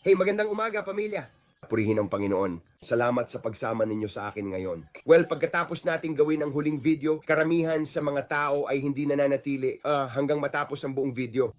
Hey, magandang umaga, pamilya. Purihin ang Panginoon. Salamat sa pagsama ninyo sa akin ngayon. Well, pagkatapos nating gawin ang huling video, karamihan sa mga tao ay hindi nananatili ah, hanggang matapos ang buong video.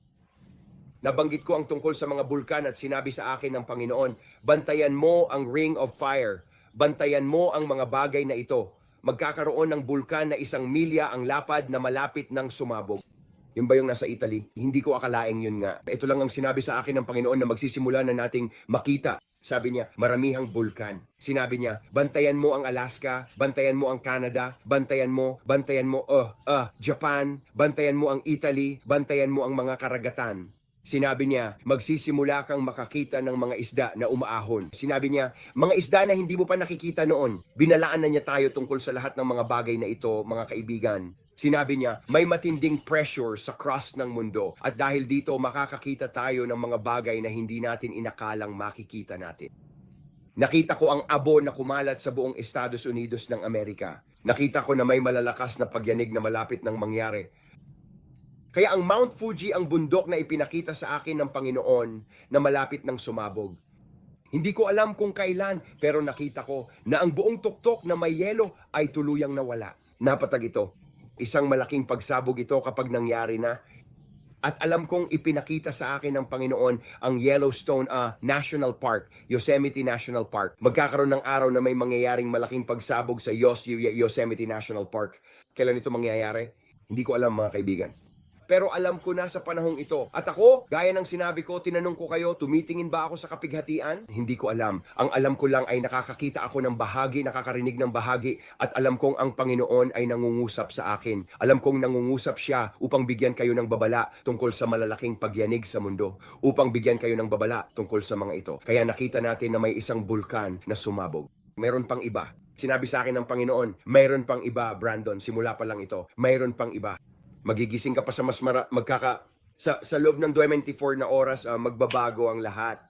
Nabanggit ko ang tungkol sa mga bulkan at sinabi sa akin ng Panginoon, bantayan mo ang ring of fire. Bantayan mo ang mga bagay na ito. Magkakaroon ng bulkan na isang milya ang lapad na malapit ng sumabog. Yun ba yung nasa Italy? Hindi ko akalaing yun nga. Ito lang ang sinabi sa akin ng Panginoon na magsisimula na nating makita. Sabi niya, maramihang bulkan. Sinabi niya, bantayan mo ang Alaska, bantayan mo ang Canada, bantayan mo, bantayan mo, uh, uh, Japan, bantayan mo ang Italy, bantayan mo ang mga karagatan. Sinabi niya, magsisimula kang makakita ng mga isda na umaahon. Sinabi niya, mga isda na hindi mo pa nakikita noon. Binalaan na niya tayo tungkol sa lahat ng mga bagay na ito, mga kaibigan. Sinabi niya, may matinding pressure sa cross ng mundo. At dahil dito, makakakita tayo ng mga bagay na hindi natin inakalang makikita natin. Nakita ko ang abo na kumalat sa buong Estados Unidos ng Amerika. Nakita ko na may malalakas na pagyanig na malapit ng mangyari. Kaya ang Mount Fuji ang bundok na ipinakita sa akin ng Panginoon na malapit ng sumabog. Hindi ko alam kung kailan, pero nakita ko na ang buong tuktok na may yelo ay tuluyang nawala. Napatag ito. Isang malaking pagsabog ito kapag nangyari na. At alam kong ipinakita sa akin ng Panginoon ang Yellowstone ah, National Park, Yosemite National Park. Magkakaroon ng araw na may mangyayaring malaking pagsabog sa Yos- Yosemite National Park. Kailan ito mangyayari? Hindi ko alam mga kaibigan. Pero alam ko na sa panahong ito. At ako, gaya ng sinabi ko, tinanong ko kayo, tumitingin ba ako sa kapighatian? Hindi ko alam. Ang alam ko lang ay nakakakita ako ng bahagi, nakakarinig ng bahagi, at alam kong ang Panginoon ay nangungusap sa akin. Alam kong nangungusap siya upang bigyan kayo ng babala tungkol sa malalaking pagyanig sa mundo. Upang bigyan kayo ng babala tungkol sa mga ito. Kaya nakita natin na may isang bulkan na sumabog. Meron pang iba. Sinabi sa akin ng Panginoon, mayroon pang iba, Brandon, simula pa lang ito. Mayroon pang iba magigising ka pa sa mas mara, magkaka sa, sa loob ng 24 na oras ah, magbabago ang lahat.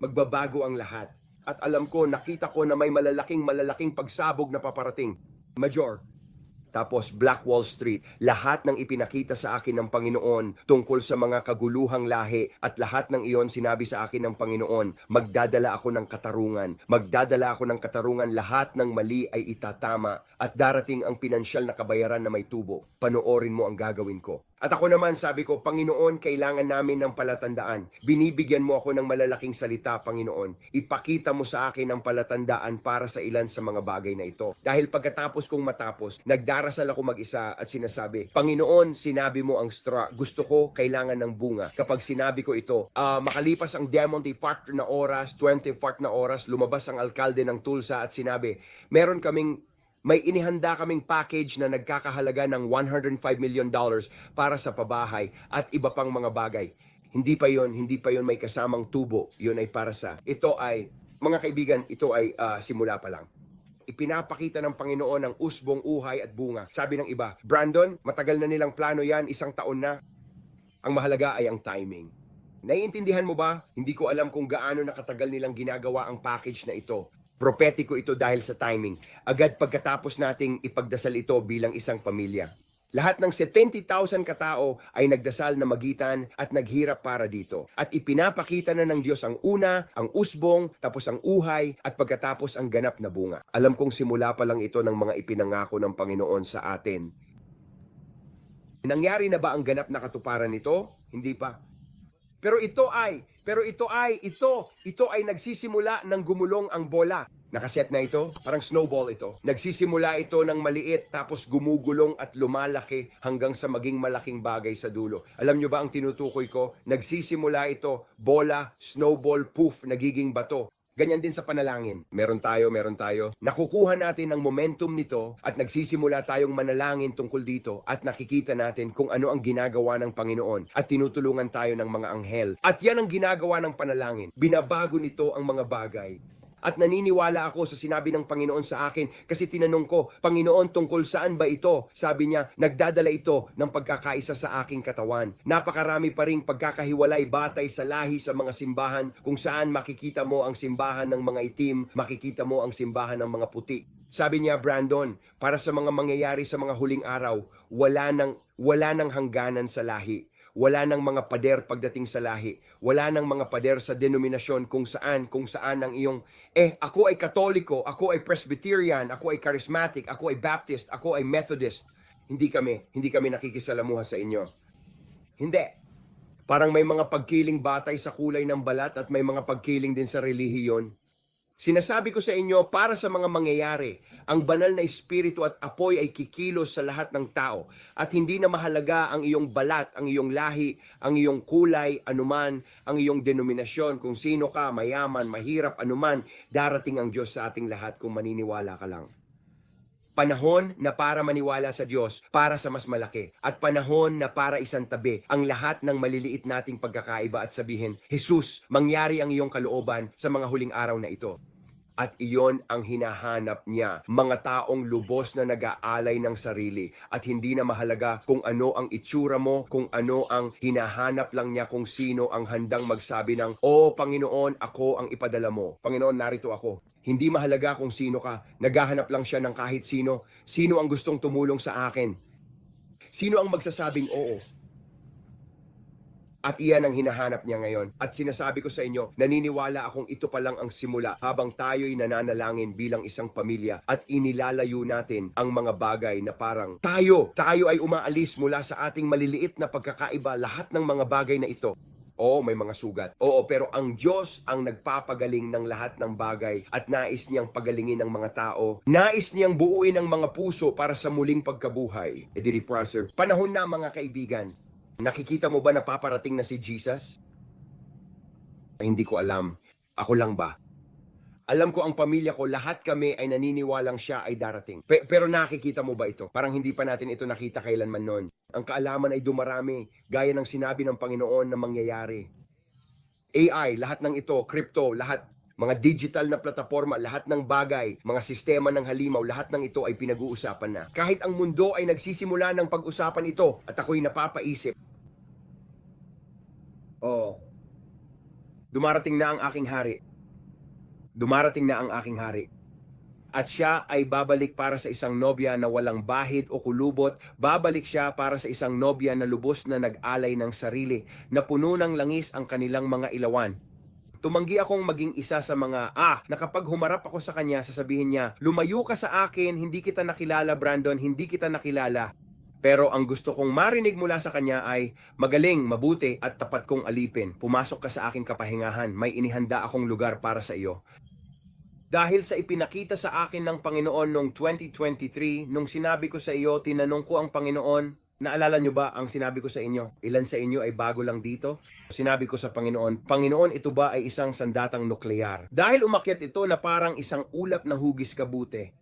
Magbabago ang lahat. At alam ko, nakita ko na may malalaking malalaking pagsabog na paparating. Major. Tapos Black Wall Street, lahat ng ipinakita sa akin ng Panginoon tungkol sa mga kaguluhang lahi at lahat ng iyon sinabi sa akin ng Panginoon, magdadala ako ng katarungan, magdadala ako ng katarungan, lahat ng mali ay itatama at darating ang pinansyal na kabayaran na may tubo. Panoorin mo ang gagawin ko. At ako naman sabi ko, Panginoon, kailangan namin ng palatandaan. Binibigyan mo ako ng malalaking salita, Panginoon. Ipakita mo sa akin ang palatandaan para sa ilan sa mga bagay na ito. Dahil pagkatapos kong matapos, nagdarasal ako mag-isa at sinasabi, Panginoon, sinabi mo ang straw. Gusto ko, kailangan ng bunga. Kapag sinabi ko ito, ah, makalipas ang Diamante Factor na oras, 20 Fart na oras, lumabas ang alkalde ng Tulsa at sinabi, meron kaming may inihanda kaming package na nagkakahalaga ng 105 million dollars para sa pabahay at iba pang mga bagay. Hindi pa yon, hindi pa yon may kasamang tubo. Yon ay para sa. Ito ay, mga kaibigan, ito ay ah, simula pa lang. Ipinapakita ng Panginoon ang usbong uhay at bunga. Sabi ng iba, Brandon, matagal na nilang plano yan, isang taon na. Ang mahalaga ay ang timing. Naiintindihan mo ba? Hindi ko alam kung gaano nakatagal nilang ginagawa ang package na ito. Propetiko ito dahil sa timing. Agad pagkatapos nating ipagdasal ito bilang isang pamilya. Lahat ng 70,000 katao ay nagdasal na magitan at naghirap para dito. At ipinapakita na ng Diyos ang una, ang usbong, tapos ang uhay, at pagkatapos ang ganap na bunga. Alam kong simula pa lang ito ng mga ipinangako ng Panginoon sa atin. Nangyari na ba ang ganap na katuparan nito? Hindi pa. Pero ito ay, pero ito ay, ito, ito ay nagsisimula ng gumulong ang bola. Nakaset na ito, parang snowball ito. Nagsisimula ito ng maliit tapos gumugulong at lumalaki hanggang sa maging malaking bagay sa dulo. Alam nyo ba ang tinutukoy ko? Nagsisimula ito, bola, snowball, poof, nagiging bato. Ganyan din sa panalangin. Meron tayo, meron tayo. Nakukuha natin ang momentum nito at nagsisimula tayong manalangin tungkol dito at nakikita natin kung ano ang ginagawa ng Panginoon at tinutulungan tayo ng mga anghel. At yan ang ginagawa ng panalangin. Binabago nito ang mga bagay. At naniniwala ako sa sinabi ng Panginoon sa akin kasi tinanong ko, Panginoon, tungkol saan ba ito? Sabi niya, nagdadala ito ng pagkakaisa sa aking katawan. Napakarami pa ring pagkakahiwalay batay sa lahi sa mga simbahan kung saan makikita mo ang simbahan ng mga itim, makikita mo ang simbahan ng mga puti. Sabi niya, Brandon, para sa mga mangyayari sa mga huling araw, wala nang, wala nang hangganan sa lahi Wala nang mga pader pagdating sa lahi. Wala nang mga pader sa denominasyon kung saan, kung saan ang iyong, eh, ako ay katoliko, ako ay Presbyterian, ako ay charismatic, ako ay Baptist, ako ay Methodist. Hindi kami, hindi kami nakikisalamuha sa inyo. Hindi. Parang may mga pagkiling batay sa kulay ng balat at may mga pagkiling din sa relihiyon. Sinasabi ko sa inyo, para sa mga mangyayari, ang banal na espiritu at apoy ay kikilos sa lahat ng tao at hindi na mahalaga ang iyong balat, ang iyong lahi, ang iyong kulay, anuman, ang iyong denominasyon, kung sino ka, mayaman, mahirap, anuman, darating ang Diyos sa ating lahat kung maniniwala ka lang. Panahon na para maniwala sa Diyos para sa mas malaki. At panahon na para isang tabi ang lahat ng maliliit nating pagkakaiba at sabihin, Jesus, mangyari ang iyong kalooban sa mga huling araw na ito. At iyon ang hinahanap niya, mga taong lubos na nag-aalay ng sarili at hindi na mahalaga kung ano ang itsura mo, kung ano ang hinahanap lang niya kung sino ang handang magsabi ng, O Panginoon, ako ang ipadala mo. Panginoon, narito ako. Hindi mahalaga kung sino ka, naghahanap lang siya ng kahit sino. Sino ang gustong tumulong sa akin? Sino ang magsasabing oo? At iyan ang hinahanap niya ngayon. At sinasabi ko sa inyo, naniniwala akong ito pa lang ang simula habang tayo'y nananalangin bilang isang pamilya at inilalayo natin ang mga bagay na parang tayo, tayo ay umaalis mula sa ating maliliit na pagkakaiba lahat ng mga bagay na ito. Oo, may mga sugat. Oo, pero ang Diyos ang nagpapagaling ng lahat ng bagay at nais niyang pagalingin ang mga tao. Nais niyang buuin ang mga puso para sa muling pagkabuhay. E di panahon na mga kaibigan. Nakikita mo ba na paparating na si Jesus? Ay, hindi ko alam. Ako lang ba? Alam ko ang pamilya ko, lahat kami ay naniniwalang siya ay darating. Pe- pero nakikita mo ba ito? Parang hindi pa natin ito nakita kailanman noon. Ang kaalaman ay dumarami, gaya ng sinabi ng Panginoon na mangyayari. AI, lahat ng ito, crypto, lahat, mga digital na plataforma, lahat ng bagay, mga sistema ng halimaw, lahat ng ito ay pinag-uusapan na. Kahit ang mundo ay nagsisimula ng pag-usapan ito at ako'y napapaisip, Oh. Dumarating na ang aking hari. Dumarating na ang aking hari. At siya ay babalik para sa isang nobya na walang bahid o kulubot. Babalik siya para sa isang nobya na lubos na nag-alay ng sarili, na puno ng langis ang kanilang mga ilawan. Tumanggi akong maging isa sa mga, ah, na kapag humarap ako sa kanya, sasabihin niya, lumayo ka sa akin, hindi kita nakilala, Brandon, hindi kita nakilala. Pero ang gusto kong marinig mula sa kanya ay, magaling, mabuti, at tapat kong alipin. Pumasok ka sa aking kapahingahan, may inihanda akong lugar para sa iyo. Dahil sa ipinakita sa akin ng Panginoon noong 2023, nung sinabi ko sa iyo, tinanong ko ang Panginoon, Naalala nyo ba ang sinabi ko sa inyo? Ilan sa inyo ay bago lang dito? Sinabi ko sa Panginoon, Panginoon, ito ba ay isang sandatang nuklear? Dahil umakyat ito na parang isang ulap na hugis kabute.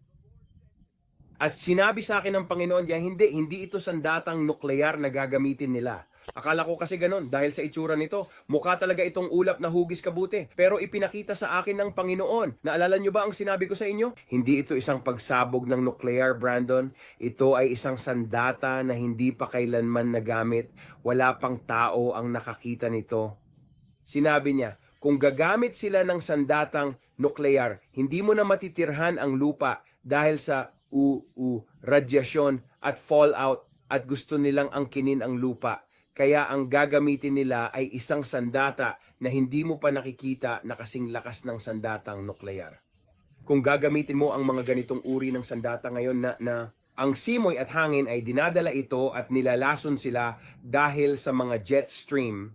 At sinabi sa akin ng Panginoon niya, hindi, hindi ito sandatang nuklear na gagamitin nila. Akala ko kasi ganun, dahil sa itsura nito, mukha talaga itong ulap na hugis kabuti. Pero ipinakita sa akin ng Panginoon. Naalala nyo ba ang sinabi ko sa inyo? Hindi ito isang pagsabog ng nuclear, Brandon. Ito ay isang sandata na hindi pa kailanman nagamit. Wala pang tao ang nakakita nito. Sinabi niya, kung gagamit sila ng sandatang nuclear, hindi mo na matitirhan ang lupa dahil sa u, u radyasyon at fallout at gusto nilang angkinin ang lupa. Kaya ang gagamitin nila ay isang sandata na hindi mo pa nakikita na kasing lakas ng sandatang nuklear. Kung gagamitin mo ang mga ganitong uri ng sandata ngayon na, na ang simoy at hangin ay dinadala ito at nilalason sila dahil sa mga jet stream.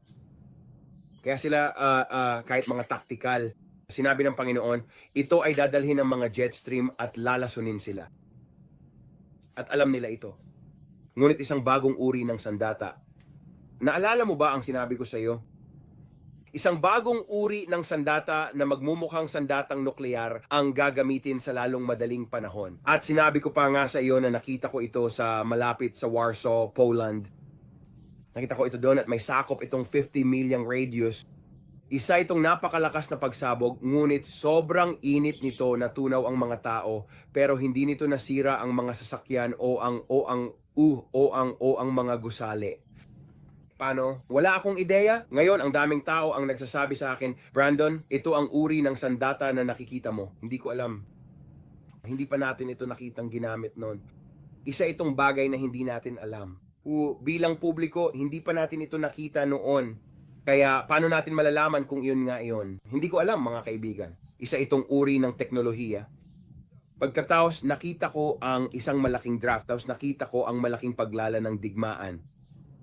Kaya sila ah, ah, kahit mga tactical, sinabi ng Panginoon, ito ay dadalhin ng mga jet stream at lalasunin sila. At alam nila ito. Ngunit isang bagong uri ng sandata Naalala mo ba ang sinabi ko sa iyo? Isang bagong uri ng sandata na magmumukhang sandatang nuklear ang gagamitin sa lalong madaling panahon. At sinabi ko pa nga sa iyo na nakita ko ito sa malapit sa Warsaw, Poland. Nakita ko ito doon at may sakop itong 50 milyang radius. Isa itong napakalakas na pagsabog, ngunit sobrang init nito na tunaw ang mga tao, pero hindi nito nasira ang mga sasakyan o ang o ang u o ang o ang mga gusali. Paano? Wala akong ideya. Ngayon, ang daming tao ang nagsasabi sa akin, Brandon, ito ang uri ng sandata na nakikita mo. Hindi ko alam. Hindi pa natin ito nakitang ginamit noon. Isa itong bagay na hindi natin alam. u, bilang publiko, hindi pa natin ito nakita noon. Kaya paano natin malalaman kung iyon nga iyon? Hindi ko alam mga kaibigan. Isa itong uri ng teknolohiya. Pagkatapos nakita ko ang isang malaking draft, tapos nakita ko ang malaking paglala ng digmaan.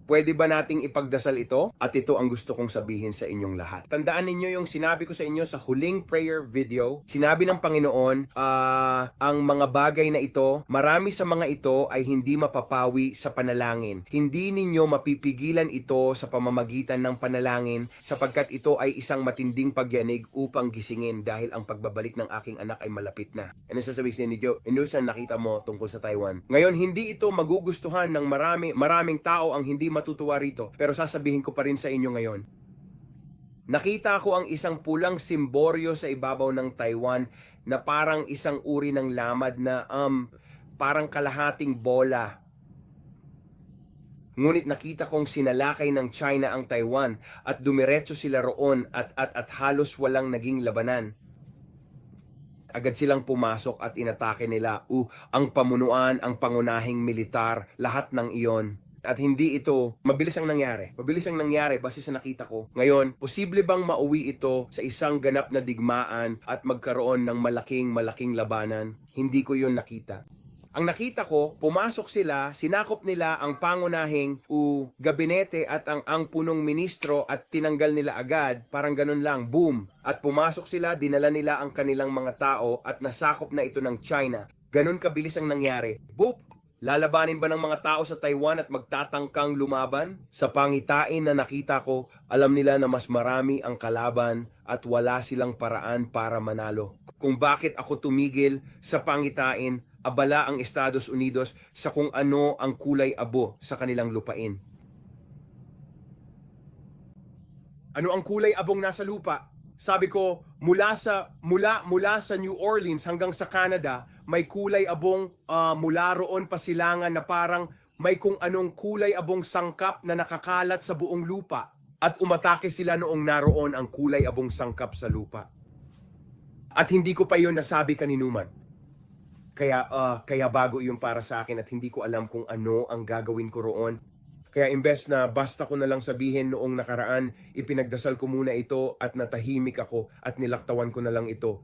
Pwede ba nating ipagdasal ito? At ito ang gusto kong sabihin sa inyong lahat. Tandaan ninyo yung sinabi ko sa inyo sa huling prayer video. Sinabi ng Panginoon, ah, ang mga bagay na ito, marami sa mga ito ay hindi mapapawi sa panalangin. Hindi ninyo mapipigilan ito sa pamamagitan ng panalangin sapagkat ito ay isang matinding pagyanig upang gisingin dahil ang pagbabalik ng aking anak ay malapit na. Ano sasabihin ni Joe? Inusan nakita mo tungkol sa Taiwan. Ngayon, hindi ito magugustuhan ng marami, maraming tao ang hindi matutuwa rito. Pero sasabihin ko pa rin sa inyo ngayon. Nakita ko ang isang pulang simboryo sa ibabaw ng Taiwan na parang isang uri ng lamad na um, parang kalahating bola. Ngunit nakita kong sinalakay ng China ang Taiwan at dumiretso sila roon at, at, at halos walang naging labanan agad silang pumasok at inatake nila. Uh, ang pamunuan, ang pangunahing militar, lahat ng iyon. At hindi ito, mabilis ang nangyari. Mabilis ang nangyari base sa nakita ko. Ngayon, posible bang mauwi ito sa isang ganap na digmaan at magkaroon ng malaking malaking labanan? Hindi ko yun nakita. Ang nakita ko, pumasok sila, sinakop nila ang pangunahing u gabinete at ang ang punong ministro at tinanggal nila agad, parang ganun lang, boom. At pumasok sila, dinala nila ang kanilang mga tao at nasakop na ito ng China. Ganun kabilis ang nangyari. Boop! Lalabanin ba ng mga tao sa Taiwan at magtatangkang lumaban? Sa pangitain na nakita ko, alam nila na mas marami ang kalaban at wala silang paraan para manalo. Kung bakit ako tumigil sa pangitain, abala ang Estados Unidos sa kung ano ang kulay abo sa kanilang lupain. Ano ang kulay abong nasa lupa? Sabi ko, mula sa mula mula sa New Orleans hanggang sa Canada, may kulay abong ah, mula roon pa silangan na parang may kung anong kulay abong sangkap na nakakalat sa buong lupa. At umatake sila noong naroon ang kulay abong sangkap sa lupa. At hindi ko pa iyon nasabi kaninuman. Kaya ah, kaya bago iyon para sa akin at hindi ko alam kung ano ang gagawin ko roon. Kaya imbes na basta ko na lang sabihin noong nakaraan, ipinagdasal ko muna ito at natahimik ako at nilaktawan ko na lang ito.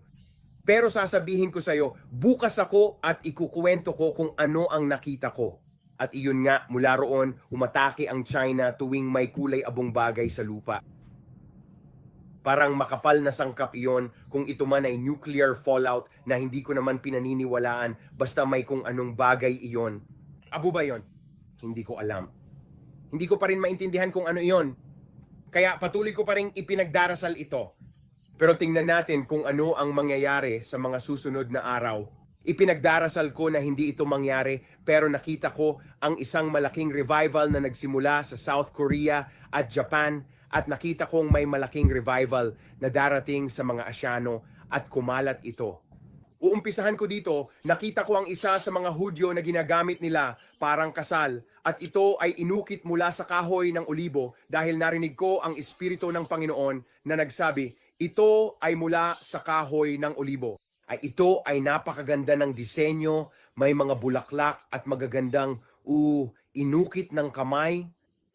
Pero sasabihin ko sa iyo, bukas ako at ikukuwento ko kung ano ang nakita ko. At iyon nga, mula roon, umatake ang China tuwing may kulay abong bagay sa lupa. Parang makapal na sangkap iyon kung ito man ay nuclear fallout na hindi ko naman pinaniniwalaan basta may kung anong bagay iyon. Abo ba yon? Hindi ko alam. Hindi ko pa rin maintindihan kung ano iyon. Kaya patuloy ko pa rin ipinagdarasal ito. Pero tingnan natin kung ano ang mangyayari sa mga susunod na araw. Ipinagdarasal ko na hindi ito mangyari pero nakita ko ang isang malaking revival na nagsimula sa South Korea at Japan at nakita kong may malaking revival na darating sa mga Asyano at kumalat ito. Uumpisahan ko dito, nakita ko ang isa sa mga Hudyo na ginagamit nila parang kasal at ito ay inukit mula sa kahoy ng olibo dahil narinig ko ang Espiritu ng Panginoon na nagsabi, ito ay mula sa kahoy ng olibo. Ay ito ay napakaganda ng disenyo, may mga bulaklak at magagandang uh, inukit ng kamay.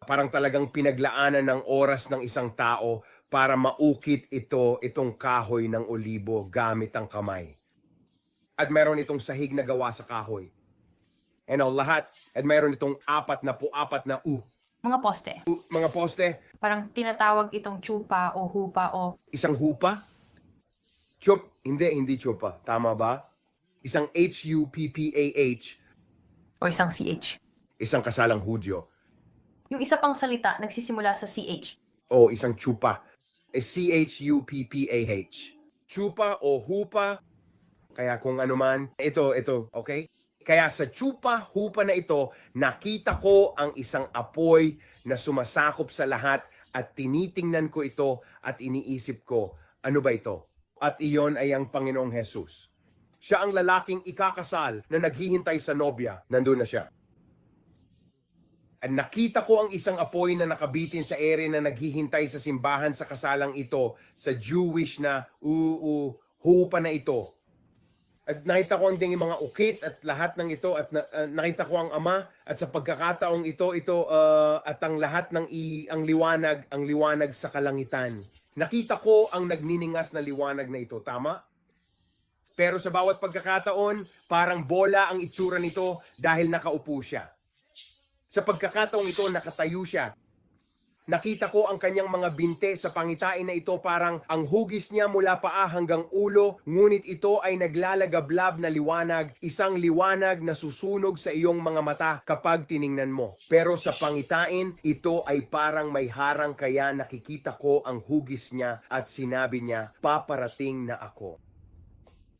Parang talagang pinaglaanan ng oras ng isang tao para maukit ito, itong kahoy ng olibo gamit ang kamay at meron itong sahig na gawa sa kahoy. And all lahat, at meron itong apat na po, apat na u. Mga poste. u mga poste, Parang tinatawag itong chupa o hupa o isang hupa. Chup, hindi, hindi chupa. Tama ba? Isang H-U-P-P-A-H, o isang CH. isang kasalang hudyo. Yung isa pang salita nagsisimula sa CH. O isang chupa. Eh, C-H-U-P-P-A-H. Chupa o hupa. Kaya kung ano man, ito, ito, okay? Kaya sa chupa, hupa na ito, nakita ko ang isang apoy na sumasakop sa lahat at tinitingnan ko ito at iniisip ko, ano ba ito? At iyon ay ang Panginoong Jesus. Siya ang lalaking ikakasal na naghihintay sa nobya. Nandun na siya. At nakita ko ang isang apoy na nakabitin sa ere na naghihintay sa simbahan sa kasalang ito, sa Jewish na uu, hupa na ito. At nakita ko ang mga ukit at lahat ng ito at na- uh, nakita ko ang ama at sa pagkakataong ito ito uh, at ang lahat ng i, ang liwanag ang liwanag sa kalangitan. Nakita ko ang nagniningas na liwanag na ito, tama? Pero sa bawat pagkakataon, parang bola ang itsura nito dahil nakaupo siya. Sa pagkakataong ito, nakatayo siya. Nakita ko ang kanyang mga binte sa pangitain na ito parang ang hugis niya mula paa hanggang ulo, ngunit ito ay naglalagablab na liwanag, isang liwanag na susunog sa iyong mga mata kapag tiningnan mo. Pero sa pangitain, ito ay parang may harang kaya nakikita ko ang hugis niya at sinabi niya, paparating na ako.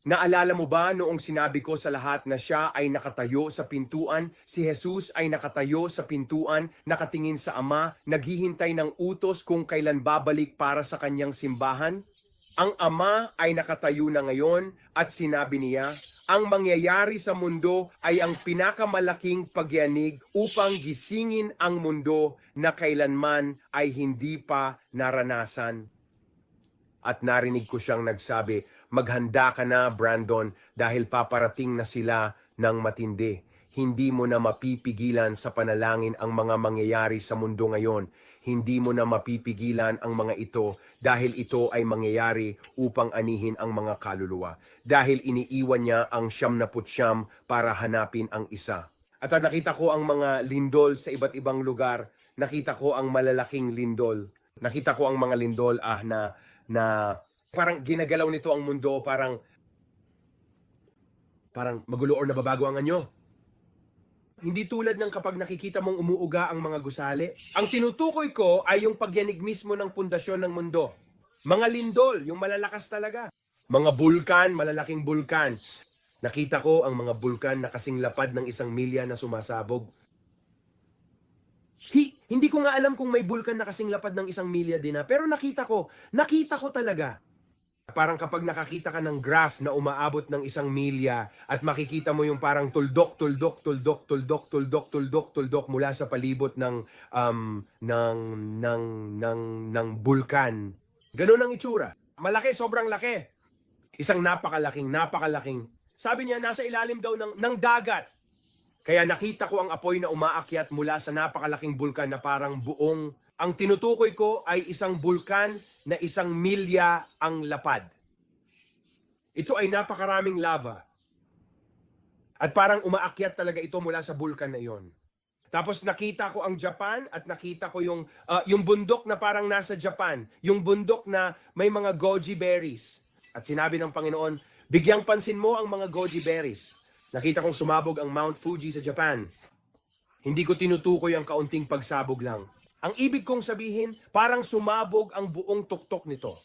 Naalala mo ba noong sinabi ko sa lahat na siya ay nakatayo sa pintuan? Si Jesus ay nakatayo sa pintuan, nakatingin sa Ama, naghihintay ng utos kung kailan babalik para sa kanyang simbahan? Ang Ama ay nakatayo na ngayon at sinabi niya, ang mangyayari sa mundo ay ang pinakamalaking pagyanig upang gisingin ang mundo na kailanman ay hindi pa naranasan. At narinig ko siyang nagsabi, maghanda ka na Brandon dahil paparating na sila ng matindi. Hindi mo na mapipigilan sa panalangin ang mga mangyayari sa mundo ngayon. Hindi mo na mapipigilan ang mga ito dahil ito ay mangyayari upang anihin ang mga kaluluwa. Dahil iniiwan niya ang siyam na putsyam para hanapin ang isa. At nakita ko ang mga lindol sa iba't ibang lugar. Nakita ko ang malalaking lindol. Nakita ko ang mga lindol ah na na parang ginagalaw nito ang mundo, parang parang magulo or nababago ang anyo. Hindi tulad ng kapag nakikita mong umuuga ang mga gusali. Ang tinutukoy ko ay yung pagyanig mismo ng pundasyon ng mundo. Mga lindol, yung malalakas talaga. Mga bulkan, malalaking bulkan. Nakita ko ang mga bulkan na kasing lapad ng isang milya na sumasabog. Hi, hindi ko nga alam kung may bulkan na kasing lapad ng isang milya din na, pero nakita ko, nakita ko talaga. Parang kapag nakakita ka ng graph na umaabot ng isang milya at makikita mo yung parang tuldok, tuldok, tuldok, tuldok, tuldok, tuldok, tuldok mula sa palibot ng um, ng ng ng ng bulkan. Ganun ang itsura. Malaki, sobrang laki. Isang napakalaking, napakalaking. Sabi niya nasa ilalim daw ng ng dagat. Kaya nakita ko ang apoy na umaakyat mula sa napakalaking bulkan na parang buong ang tinutukoy ko ay isang bulkan na isang milya ang lapad. Ito ay napakaraming lava. At parang umaakyat talaga ito mula sa bulkan na iyon. Tapos nakita ko ang Japan at nakita ko yung ah, yung bundok na parang nasa Japan, yung bundok na may mga goji berries. At sinabi ng Panginoon, bigyang pansin mo ang mga goji berries. Nakita kong sumabog ang Mount Fuji sa Japan. Hindi ko tinutukoy ang kaunting pagsabog lang. Ang ibig kong sabihin, parang sumabog ang buong tuktok nito.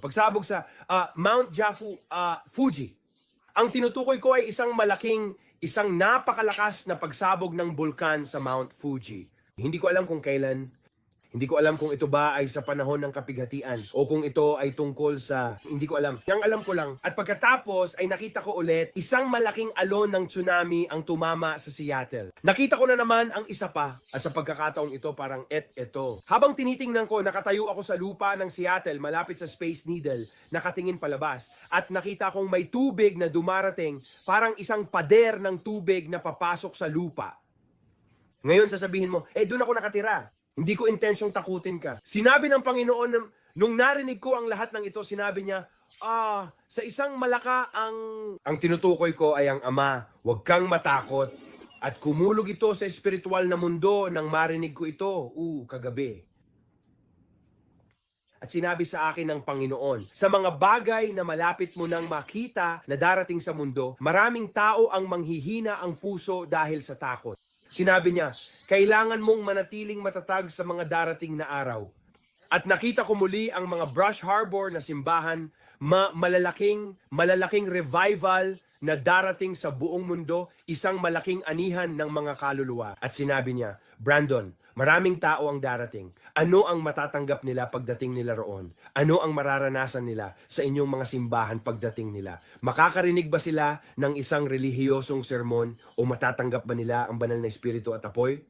Pagsabog sa ah, Mount Jafu, ah, Fuji. Ang tinutukoy ko ay isang malaking, isang napakalakas na pagsabog ng bulkan sa Mount Fuji. Hindi ko alam kung kailan, hindi ko alam kung ito ba ay sa panahon ng kapighatian o kung ito ay tungkol sa, hindi ko alam. Yang alam ko lang. At pagkatapos ay nakita ko ulit isang malaking alon ng tsunami ang tumama sa Seattle. Nakita ko na naman ang isa pa at sa pagkakataong ito parang et eto. Habang tinitingnan ko, nakatayo ako sa lupa ng Seattle malapit sa Space Needle, nakatingin palabas at nakita kong may tubig na dumarating parang isang pader ng tubig na papasok sa lupa. Ngayon sasabihin mo, eh doon ako nakatira. Hindi ko intensyong takutin ka. Sinabi ng Panginoon, nung narinig ko ang lahat ng ito, sinabi niya, ah, sa isang malaka ang... Ang tinutukoy ko ay ang Ama, huwag kang matakot. At kumulog ito sa espiritual na mundo nang marinig ko ito, uh, kagabi. At sinabi sa akin ng Panginoon, sa mga bagay na malapit mo nang makita na darating sa mundo, maraming tao ang manghihina ang puso dahil sa takot. Sinabi niya, kailangan mong manatiling matatag sa mga darating na araw. At nakita ko muli ang mga Brush Harbor na simbahan, ma- malalaking, malalaking revival na darating sa buong mundo, isang malaking anihan ng mga kaluluwa. At sinabi niya, Brandon, maraming tao ang darating. Ano ang matatanggap nila pagdating nila roon? Ano ang mararanasan nila sa inyong mga simbahan pagdating nila? Makakarinig ba sila ng isang relihiyosong sermon o matatanggap ba nila ang banal na espiritu at apoy?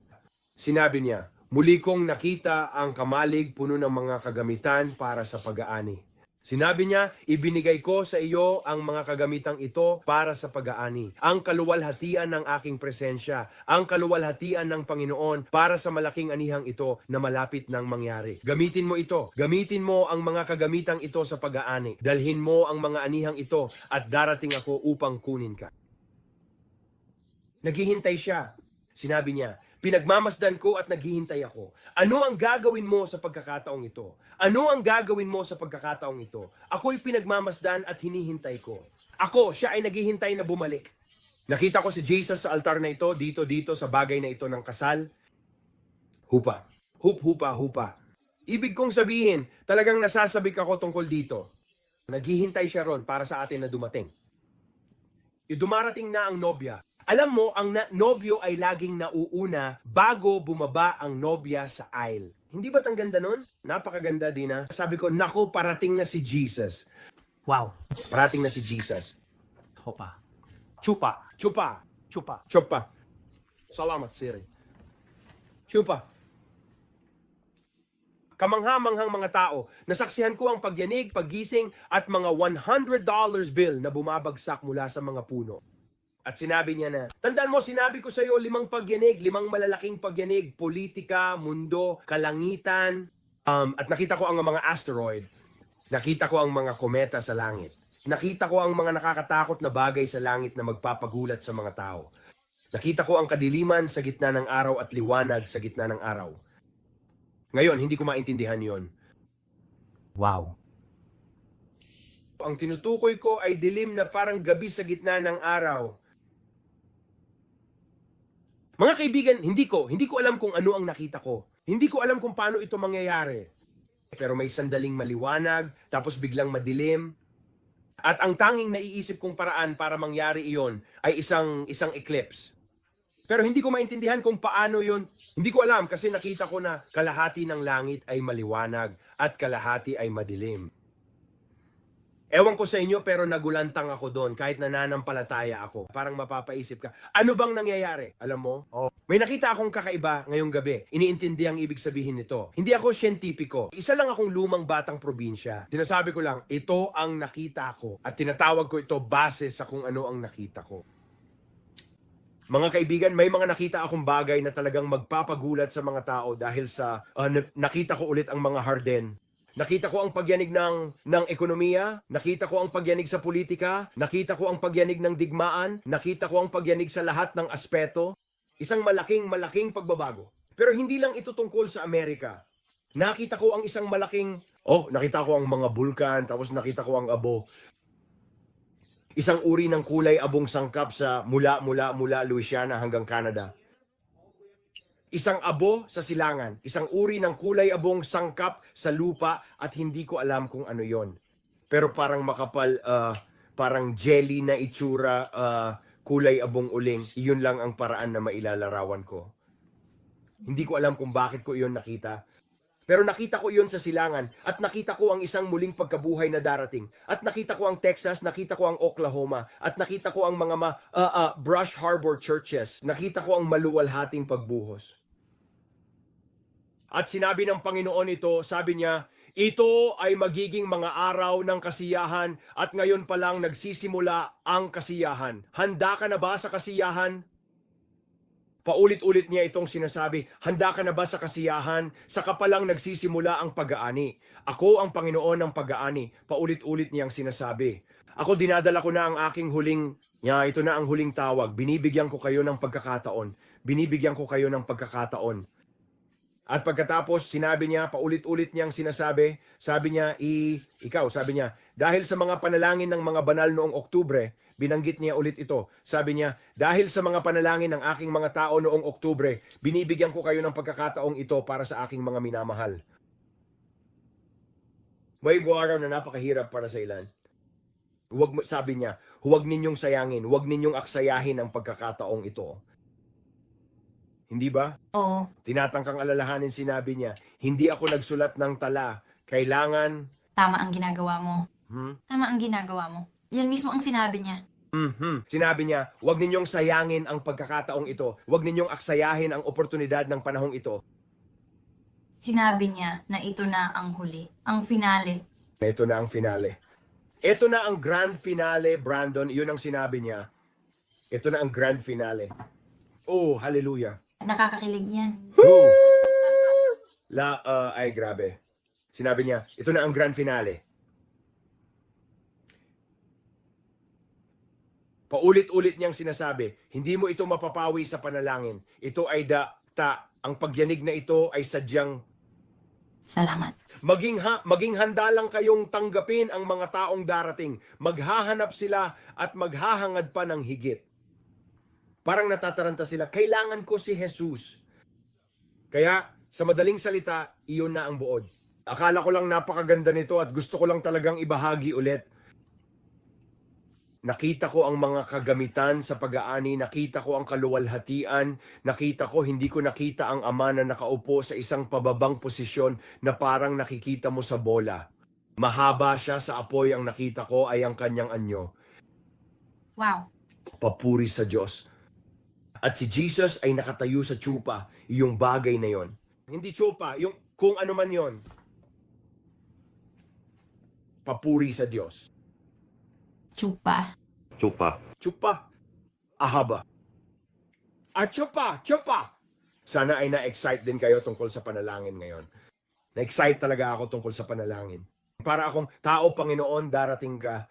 Sinabi niya, Muli kong nakita ang kamalig puno ng mga kagamitan para sa pag-aani. Sinabi niya, ibinigay ko sa iyo ang mga kagamitang ito para sa pag-aani. Ang kaluwalhatian ng aking presensya, ang kaluwalhatian ng Panginoon para sa malaking anihang ito na malapit nang mangyari. Gamitin mo ito. Gamitin mo ang mga kagamitang ito sa pag-aani. Dalhin mo ang mga anihang ito at darating ako upang kunin ka. Naghihintay siya. Sinabi niya, pinagmamasdan ko at naghihintay ako. Ano ang gagawin mo sa pagkakataong ito? Ano ang gagawin mo sa pagkakataong ito? Ako'y pinagmamasdan at hinihintay ko. Ako, siya ay naghihintay na bumalik. Nakita ko si Jesus sa altar na ito, dito, dito, sa bagay na ito ng kasal. Hupa. Hup, hupa, hupa. Ibig kong sabihin, talagang nasasabik ako tungkol dito. Naghihintay siya ron para sa atin na dumating. Dumarating na ang nobya. Alam mo, ang na- nobyo ay laging nauuna bago bumaba ang nobya sa aisle. Hindi ba't ang ganda nun? Napakaganda, Dina. Sabi ko, naku, parating na si Jesus. Wow. Parating na si Jesus. Hopa. Chupa. Chupa. Chupa. Chupa. Salamat, Siri. Chupa. Kamangha-manghang mga tao, nasaksihan ko ang pagyanig, paggising at mga $100 bill na bumabagsak mula sa mga puno. At sinabi niya na, tandaan mo, sinabi ko sa iyo, limang pagyanig, limang malalaking pagyanig, politika, mundo, kalangitan, um, at nakita ko ang mga asteroid. Nakita ko ang mga kometa sa langit. Nakita ko ang mga nakakatakot na bagay sa langit na magpapagulat sa mga tao. Nakita ko ang kadiliman sa gitna ng araw at liwanag sa gitna ng araw. Ngayon, hindi ko maintindihan yon. Wow. Ang tinutukoy ko ay dilim na parang gabi sa gitna ng araw. Mga kaibigan, hindi ko, hindi ko alam kung ano ang nakita ko. Hindi ko alam kung paano ito mangyayari. Pero may sandaling maliwanag, tapos biglang madilim. At ang tanging naiisip kong paraan para mangyari iyon ay isang isang eclipse. Pero hindi ko maintindihan kung paano yon. Hindi ko alam kasi nakita ko na kalahati ng langit ay maliwanag at kalahati ay madilim. Ewan ko sa inyo pero nagulantang ako doon kahit nananampalataya ako. Parang mapapaisip ka, ano bang nangyayari? Alam mo? Oh. May nakita akong kakaiba ngayong gabi. Iniintindi ang ibig sabihin nito. Hindi ako siyentipiko. Isa lang akong lumang batang probinsya. Sinasabi ko lang, ito ang nakita ko. At tinatawag ko ito base sa kung ano ang nakita ko. Mga kaibigan, may mga nakita akong bagay na talagang magpapagulat sa mga tao dahil sa uh, na- nakita ko ulit ang mga harden. Nakita ko ang pagyanig ng, ng ekonomiya, nakita ko ang pagyanig sa politika, nakita ko ang pagyanig ng digmaan, nakita ko ang pagyanig sa lahat ng aspeto. Isang malaking, malaking pagbabago. Pero hindi lang ito tungkol sa Amerika. Nakita ko ang isang malaking, oh, nakita ko ang mga bulkan, tapos nakita ko ang abo. Isang uri ng kulay abong sangkap sa mula, mula, mula Louisiana hanggang Canada. Isang abo sa silangan, isang uri ng kulay abong sangkap sa lupa at hindi ko alam kung ano yon. Pero parang makapal, ah, parang jelly na itsura, ah, kulay abong uling. Iyon lang ang paraan na mailalarawan ko. Hindi ko alam kung bakit ko iyon nakita. Pero nakita ko iyon sa silangan at nakita ko ang isang muling pagkabuhay na darating. At nakita ko ang Texas, nakita ko ang Oklahoma, at nakita ko ang mga ma, ah, ah, Brush Harbor churches. Nakita ko ang maluwalhating pagbuhos. At sinabi ng Panginoon ito, sabi niya, ito ay magiging mga araw ng kasiyahan at ngayon pa lang nagsisimula ang kasiyahan. Handa ka na ba sa kasiyahan? Paulit-ulit niya itong sinasabi, handa ka na ba sa kasiyahan? Saka pa lang nagsisimula ang pag-aani. Ako ang Panginoon ng pag-aani. Paulit-ulit niyang sinasabi. Ako dinadala ko na ang aking huling, ya, ito na ang huling tawag. Binibigyan ko kayo ng pagkakataon. Binibigyan ko kayo ng pagkakataon. At pagkatapos, sinabi niya, paulit-ulit niyang sinasabi, sabi niya, i, ikaw, sabi niya, dahil sa mga panalangin ng mga banal noong Oktubre, binanggit niya ulit ito. Sabi niya, dahil sa mga panalangin ng aking mga tao noong Oktubre, binibigyan ko kayo ng pagkakataong ito para sa aking mga minamahal. May araw na napakahirap para sa ilan. Huwag, sabi niya, huwag ninyong sayangin, huwag ninyong aksayahin ang pagkakataong ito. Hindi ba? Oo. Tinatangkang alalahanin sinabi niya, hindi ako nagsulat ng tala. Kailangan, Tama ang ginagawa mo. hmm? Tama ang ginagawa mo. Yan mismo ang sinabi niya. Mhm. Sinabi niya, huwag ninyong sayangin ang pagkakataong ito. Huwag ninyong aksayahin ang oportunidad ng panahong ito. Sinabi niya na ito na ang huli, ang finale. Ito na ang finale. Ito na ang grand finale, Brandon. Yun ang sinabi niya. Ito na ang grand finale. Oh, hallelujah. Nakakakilig yan. La, uh, ay grabe. Sinabi niya, ito na ang grand finale. Paulit-ulit niyang sinasabi, hindi mo ito mapapawi sa panalangin. Ito ay da, ta, ang pagyanig na ito ay sadyang Salamat. Maging, ha, maging handa lang kayong tanggapin ang mga taong darating. Maghahanap sila at maghahangad pa ng higit. Parang natataranta sila, kailangan ko si Jesus. Kaya, sa madaling salita, iyon na ang buod. Akala ko lang napakaganda nito at gusto ko lang talagang ibahagi ulit. Nakita ko ang mga kagamitan sa pag-aani, nakita ko ang kaluwalhatian, nakita ko hindi ko nakita ang ama na nakaupo sa isang pababang posisyon na parang nakikita mo sa bola. Mahaba siya sa apoy ang nakita ko ay ang kanyang anyo. Wow. Papuri sa Diyos. At si Jesus ay nakatayo sa tsupa, yung bagay na yon. Hindi tsupa, yung kung ano man yon. Papuri sa Diyos. Chupa. Chupa. Chupa. Ahaba. Ah, chupa! Chupa! Sana ay na-excite din kayo tungkol sa panalangin ngayon. Na-excite talaga ako tungkol sa panalangin. Para akong tao, Panginoon, darating ka.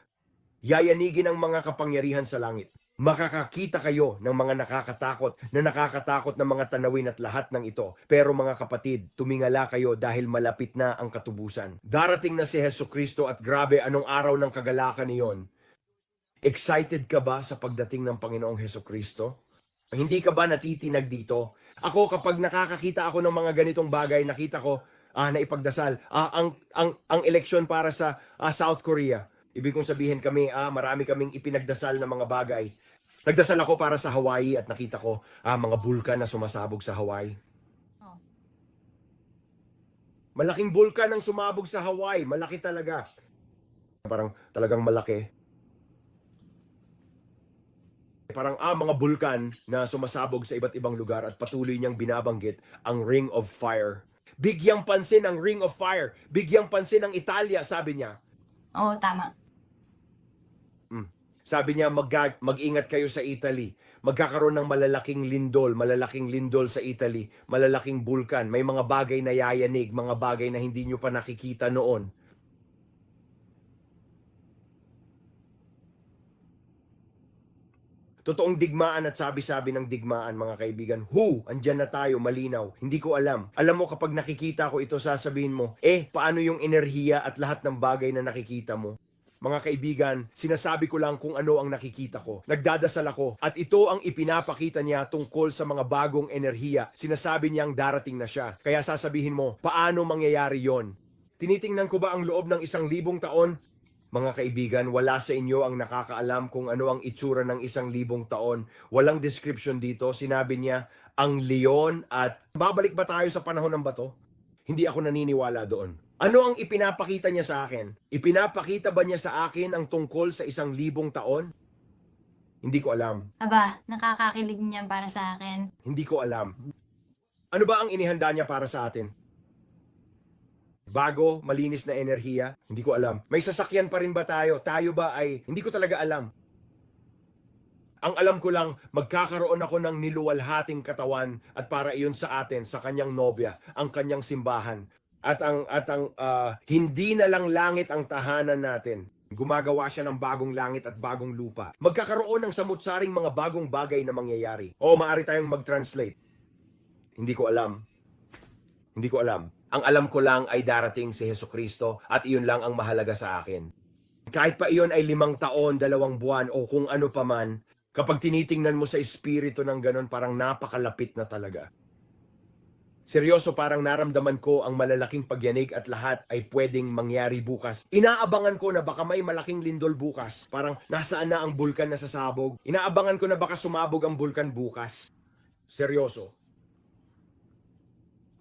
Yayanigin ang mga kapangyarihan sa langit. Makakakita kayo ng mga nakakatakot na nakakatakot na mga tanawin at lahat ng ito. Pero mga kapatid, tumingala kayo dahil malapit na ang katubusan. Darating na si Heso Kristo at grabe anong araw ng kagalakan niyon. Excited ka ba sa pagdating ng Panginoong Heso Kristo? Hindi ka ba natitinag dito? Ako kapag nakakakita ako ng mga ganitong bagay, nakita ko ah naipagdasal ah ang ang ang eleksyon para sa ah, South Korea. Ibig kong sabihin kami ah marami kaming ipinagdasal na mga bagay. Nagdasal ako para sa Hawaii at nakita ko ah mga bulkan na sumasabog sa Hawaii. Oh. Malaking bulkan ang sumabog sa Hawaii, malaki talaga. Parang talagang malaki. Parang ah, mga bulkan na sumasabog sa iba't ibang lugar at patuloy niyang binabanggit ang Ring of Fire. Bigyang pansin ang Ring of Fire. Bigyang pansin ang Italia, sabi niya. Oo, tama. Sabi niya, mag- mag-ingat kayo sa Italy. Magkakaroon ng malalaking lindol, malalaking lindol sa Italy, malalaking bulkan. May mga bagay na yayanig, mga bagay na hindi nyo pa nakikita noon. Totoong digmaan at sabi-sabi ng digmaan, mga kaibigan. Who? Andyan na tayo, malinaw. Hindi ko alam. Alam mo, kapag nakikita ko ito, sasabihin mo, eh, paano yung enerhiya at lahat ng bagay na nakikita mo? Mga kaibigan, sinasabi ko lang kung ano ang nakikita ko. Nagdadasal ako at ito ang ipinapakita niya tungkol sa mga bagong enerhiya. Sinasabi niyang darating na siya. Kaya sasabihin mo, paano mangyayari yon? Tinitingnan ko ba ang loob ng isang libong taon? Mga kaibigan, wala sa inyo ang nakakaalam kung ano ang itsura ng isang libong taon. Walang description dito. Sinabi niya, ang leon at... Babalik ba tayo sa panahon ng bato? Hindi ako naniniwala doon. Ano ang ipinapakita niya sa akin? Ipinapakita ba niya sa akin ang tungkol sa isang libong taon? Hindi ko alam. Aba, nakakakilig niyan para sa akin. Hindi ko alam. Ano ba ang inihanda niya para sa atin? Bago, malinis na enerhiya? Hindi ko alam. May sasakyan pa rin ba tayo? Tayo ba ay... Hindi ko talaga alam. Ang alam ko lang, magkakaroon ako ng niluwalhating katawan at para iyon sa atin, sa kanyang nobya, ang kanyang simbahan. At ang, at ang ah, hindi na lang langit ang tahanan natin. Gumagawa siya ng bagong langit at bagong lupa. Magkakaroon ng samutsaring mga bagong bagay na mangyayari. O maaari tayong mag-translate. Hindi ko alam. Hindi ko alam. Ang alam ko lang ay darating si Heso Kristo at iyon lang ang mahalaga sa akin. Kahit pa iyon ay limang taon, dalawang buwan o kung ano pa man, kapag tinitingnan mo sa espiritu ng ganon, parang napakalapit na talaga. Seryoso parang naramdaman ko ang malalaking pagyanig at lahat ay pwedeng mangyari bukas. Inaabangan ko na baka may malaking lindol bukas. Parang nasaan na ang bulkan na sasabog. Inaabangan ko na baka sumabog ang bulkan bukas. Seryoso.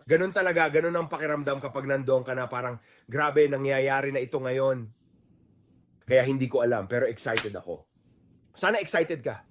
Ganun talaga, ganun ang pakiramdam kapag nandoon ka na parang grabe nangyayari na ito ngayon. Kaya hindi ko alam pero excited ako. Sana excited ka.